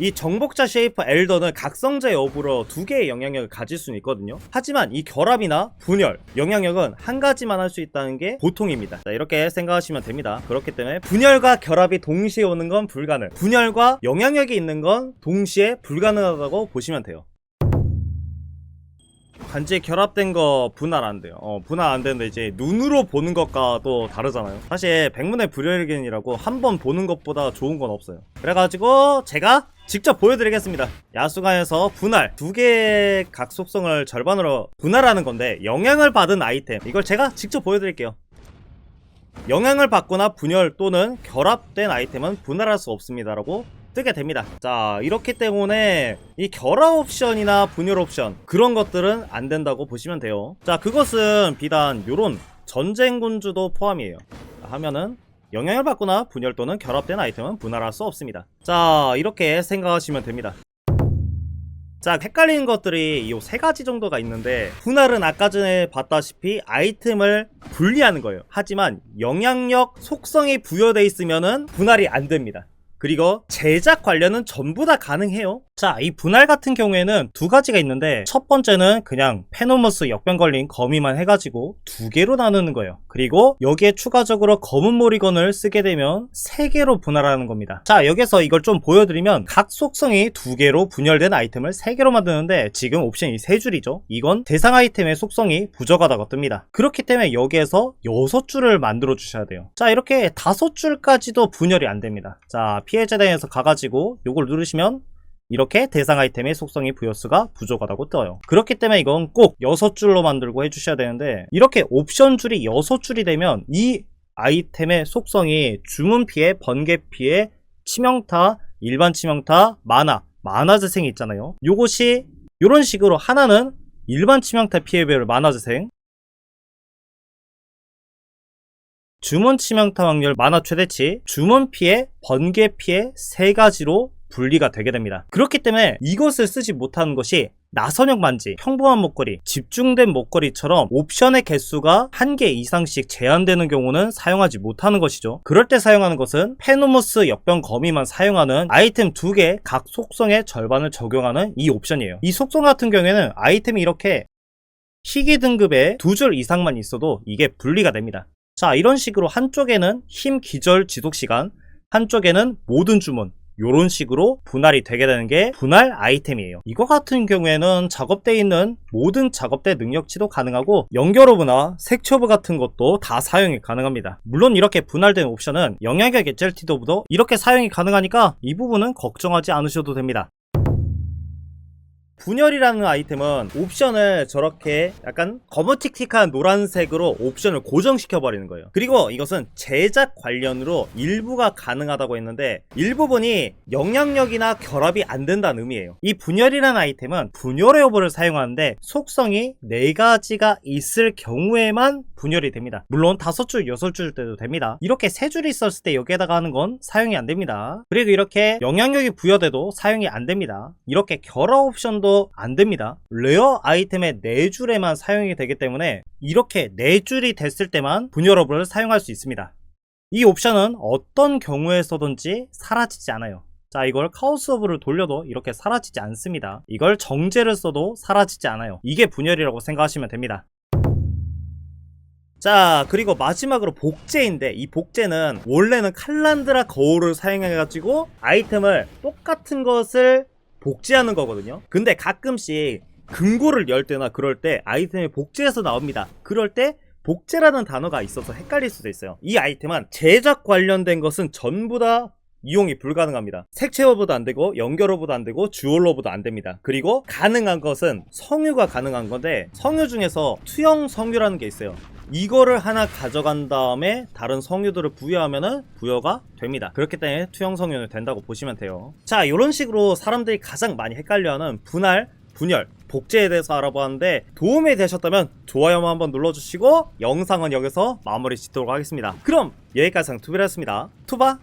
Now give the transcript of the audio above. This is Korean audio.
이 정복자 쉐이퍼 엘더는 각성자 여부로 두 개의 영향력을 가질 수는 있거든요. 하지만 이 결합이나 분열, 영향력은 한 가지만 할 수 있다는 게 보통입니다. 자, 이렇게 생각하시면 됩니다. 그렇기 때문에 분열과 결합이 동시에 오는 건 불가능. 분열과 영향력이 있는 건 동시에 불가능하다고 보시면 돼요. 단지 결합된 거 분할 안 돼요. 어, 분할 안 되는데 이제 눈으로 보는 것과 또 다르잖아요. 사실 백문의 불여일견이라고 한 번 보는 것보다 좋은 건 없어요. 그래가지고 제가 직접 보여드리겠습니다. 야수가에서 분할 두 개의 각 속성을 절반으로 분할하는 건데 영향을 받은 아이템 이걸 제가 직접 보여드릴게요. 영향을 받거나 분열 또는 결합된 아이템은 분할할 수 없습니다 라고 뜨게 됩니다. 자, 이렇기 때문에 이 결합 옵션이나 분열 옵션 그런 것들은 안 된다고 보시면 돼요. 자, 그것은 비단 요런 전쟁 군주도 포함이에요. 자, 하면은 영향을 받거나 분열 또는 결합된 아이템은 분할할 수 없습니다. 자, 이렇게 생각하시면 됩니다. 자, 헷갈리는 것들이 이 세 가지 정도가 있는데 분할은 아까 전에 봤다시피 아이템을 분리하는 거예요. 하지만 영향력 속성이 부여돼 있으면은 분할이 안 됩니다. 그리고 제작 관련은 전부 다 가능해요. 자, 이 분할 같은 경우에는 두 가지가 있는데 첫 번째는 그냥 페노머스 역병 걸린 거미만 해가지고 두 개로 나누는 거예요. 그리고 여기에 추가적으로 검은 모리건을 쓰게 되면 세 개로 분할하는 겁니다. 자, 여기서 이걸 좀 보여드리면 각 속성이 두 개로 분열된 아이템을 세 개로 만드는데 지금 옵션이 세 줄이죠. 이건 대상 아이템의 속성이 부족하다고 뜹니다. 그렇기 때문에 여기에서 여섯 줄을 만들어 주셔야 돼요. 자, 이렇게 다섯 줄까지도 분열이 안 됩니다. 자, 피해자단에서 가가지고 요걸 누르시면 이렇게 대상 아이템의 속성이 부여수가 부족하다고 떠요. 그렇기 때문에 이건 꼭 6줄로 만들고 해주셔야 되는데 이렇게 옵션 줄이 6줄이 되면 이 아이템의 속성이 주문 피해, 번개 피해, 치명타, 일반 치명타, 만화, 만화 재생이 있잖아요. 요것이 이런 식으로 하나는 일반 치명타 피해별 만화 재생 주문 치명타 확률 만화 최대치, 주문 피해, 번개 피해 세 가지로 분리가 되게 됩니다. 그렇기 때문에 이것을 쓰지 못하는 것이 나선형 반지, 평범한 목걸이, 집중된 목걸이처럼 옵션의 개수가 한 개 이상씩 제한되는 경우는 사용하지 못하는 것이죠. 그럴 때 사용하는 것은 페노모스 역병 거미만 사용하는 아이템 두 개 각 속성의 절반을 적용하는 이 옵션이에요. 이 속성 같은 경우에는 아이템이 이렇게 희귀 등급에 두 줄 이상만 있어도 이게 분리가 됩니다. 자, 이런 식으로 한쪽에는 힘 기절 지속 시간, 한쪽에는 모든 주문, 요런 식으로 분할이 되게 되는 게 분할 아이템이에요. 이거 같은 경우에는 작업대에 있는 모든 작업대 능력치도 가능하고 연결오브나 색초브 같은 것도 다 사용이 가능합니다. 물론 이렇게 분할된 옵션은 영향력 에젤티도브도 이렇게 사용이 가능하니까 이 부분은 걱정하지 않으셔도 됩니다. 분열이라는 아이템은 옵션을 저렇게 약간 거무틱틱한 노란색으로 옵션을 고정시켜 버리는 거예요. 그리고 이것은 제작 관련으로 일부가 가능하다고 했는데 일부분이 영향력이나 결합이 안 된다는 의미예요. 이 분열이라는 아이템은 분열의 오버를 사용하는데 속성이 네 가지가 있을 경우에만 분열이 됩니다. 물론 다섯 줄, 여섯 줄 때도 됩니다. 이렇게 세 줄이 있었을 때 여기에다가 하는 건 사용이 안 됩니다. 그리고 이렇게 영향력이 부여돼도 사용이 안 됩니다. 이렇게 결합 옵션도 안 됩니다. 레어 아이템의 네 줄에만 사용이 되기 때문에 이렇게 네 줄이 됐을 때만 분열업을 사용할 수 있습니다. 이 옵션은 어떤 경우에 서든지 사라지지 않아요. 자, 이걸 카오스 오브를 돌려도 이렇게 사라지지 않습니다. 이걸 정제를 써도 사라지지 않아요. 이게 분열이라고 생각하시면 됩니다. 자 그리고 마지막으로 복제인데 이 복제는 원래는 칼란드라 거울을 사용해가지고 아이템을 똑같은 것을 복제하는 거거든요 근데 가끔씩 금고를 열 때나 그럴 때 아이템이 복제해서 나옵니다 그럴 때 복제라는 단어가 있어서 헷갈릴 수도 있어요 이 아이템은 제작 관련된 것은 전부 다 이용이 불가능합니다. 색채어보도 안 되고 연결어보도 안 되고 주얼로보도 안 됩니다. 그리고 가능한 것은 성유가 가능한 건데 성유 중에서 투영 성유라는 게 있어요. 이거를 하나 가져간 다음에 다른 성유들을 부여하면은 부여가 됩니다. 그렇기 때문에 투영 성유는 된다고 보시면 돼요. 자, 이런 식으로 사람들이 가장 많이 헷갈려하는 분할, 분열, 복제에 대해서 알아보았는데 도움이 되셨다면 좋아요만 한번 눌러주시고 영상은 여기서 마무리 짓도록 하겠습니다. 그럼 여기까지 투비였습니다. 투바